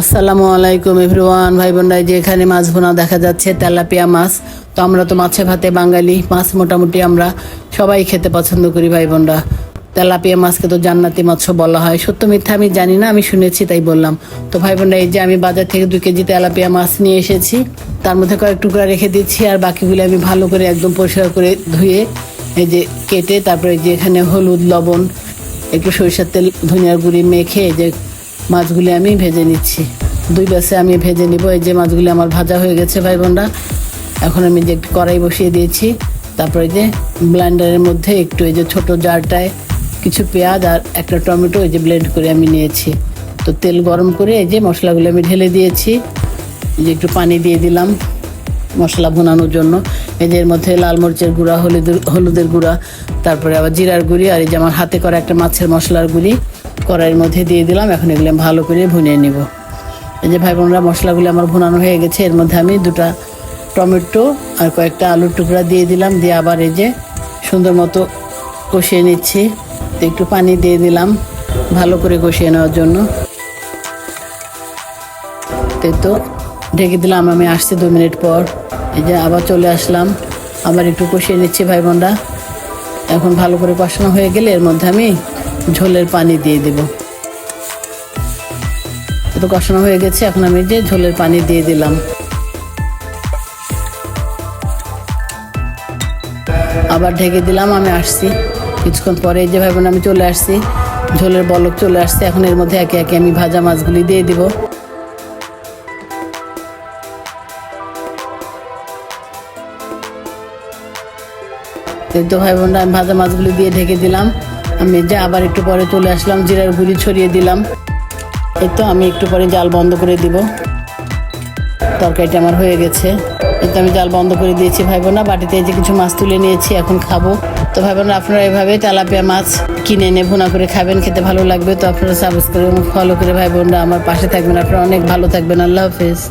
আসসালামু আলাইকুম এভরিওয়ান ভাই বোনরা এই যে এখানে মাছ ভুনা দেখা যাচ্ছে, তেলাপিয়া মাছ। তো আমরা তো মাছে ভাতে বাঙালি, মাছ মোটামুটি আমরা সবাই খেতে পছন্দ করি ভাই বোনরা তেলাপিয়া মাছকে তো জান্নাতি মাছ বলা হয়। সত্য মিথ্যা আমি জানি না, আমি শুনেছি তাই বললাম। তো ভাই বোনরা এই যে আমি বাজার থেকে দুই কেজি তেলাপিয়া মাছ নিয়ে এসেছি, তার মধ্যে কয়েক টুকরা রেখে দিচ্ছি, আর বাকিগুলো আমি ভালো করে একদম পরিষ্কার করে ধুয়ে, এই যে কেটে, তারপরে যে এখানে হলুদ, লবণ, একটু সরিষার তেল, ধনিয়ার গুঁড়ি মেখে যে মাছগুলি আমি ভেজে নিচ্ছি। দুই ব্যাসে আমি ভেজে নিব। এই যে মাছগুলি আমার ভাজা হয়ে গেছে ভাই বোনরা। এখন আমি যে কড়াই বসিয়ে দিয়েছি। তারপরে যে ব্লেন্ডারের মধ্যে একটু এই যে ছোট জারটায় কিছু পেঁয়াজ আর একটা টমেটো এই যে ব্লেন্ড করে আমি নিয়েছি। তো তেল গরম করে এই যে মশলাগুলো আমি ঢেলে দিয়েছি। এই যে একটু পানি দিয়ে দিলাম মশলা ভুনানোর জন্য। এই যে এর মধ্যে লাল মরিচের গুঁড়া, হলুদের হলুদের গুঁড়া, তারপরে আবার জিরার গুঁড়ি আর এই যে আমার হাতে করা একটা মাছের মশলার গুঁড়ি। কড়াইয়ের মধ্যে দিয়ে দিলাম। এখন এগুলো ভালো করে ভুনিয়ে নিব। এই যে ভাই বোনরা, মশলাগুলো আমার ভুনানো হয়ে গেছে। এর মধ্যে আমি দুটা টমেটো আর কয়েকটা আলুর টুকরা দিয়ে দিলাম। দিয়ে আবার এই যে সুন্দর মতো কষিয়ে নিচ্ছি। একটু পানি দিয়ে দিলাম ভালো করে কষিয়ে নেওয়ার জন্য। তো ঢেকে দিলাম আমি আসছি দু মিনিট পর। এই যে আবার চলে আসলাম। আবার একটু কষিয়ে নিচ্ছি ভাই বোনরা। এখন ভালো করে কষানো হয়ে গেলে এর মধ্যে আমি ঝোলের পানি দিয়ে দেব। তো কষানো হয়ে গেছে, এখন আমি যে ঝোলের পানি দিয়ে দিলাম। আবার ঢেকে দিলাম, আমি আসছি। কিছুক্ষণ পরে যে ভাই বোন আমি চলে আসছি। ঝোলের বলক চলে আসছে, এখন এর মধ্যে একে একে আমি ভাজা মাছগুলি দিয়ে দিব। তো ভাই বোনরা আমি ভাজা মাছগুলি দিয়ে ঢেকে দিলাম। আমি যে আবার একটু পরে চলে আসলাম, জিরার গুঁড়ি ছড়িয়ে দিলাম। এই তো আমি একটু পরে জাল বন্ধ করে দিব। তরকারিটা আমার হয়ে গেছে। এই তো আমি জাল বন্ধ করে দিয়েছি ভাই বোনা বাটিতে এই যে কিছু মাছ তুলে নিয়েছি, এখন খাব। তো ভাই বোনা আপনারা এভাবে তেলাপিয়া মাছ কিনে এনে ভুনা করে খাবেন, খেতে ভালো লাগবে। তো আপনারা সাবস্ক্রাইব ফলো করে ভাই বোনরা আমার পাশে থাকবেন। আপনারা অনেক ভালো থাকবেন। আল্লাহ হাফেজ।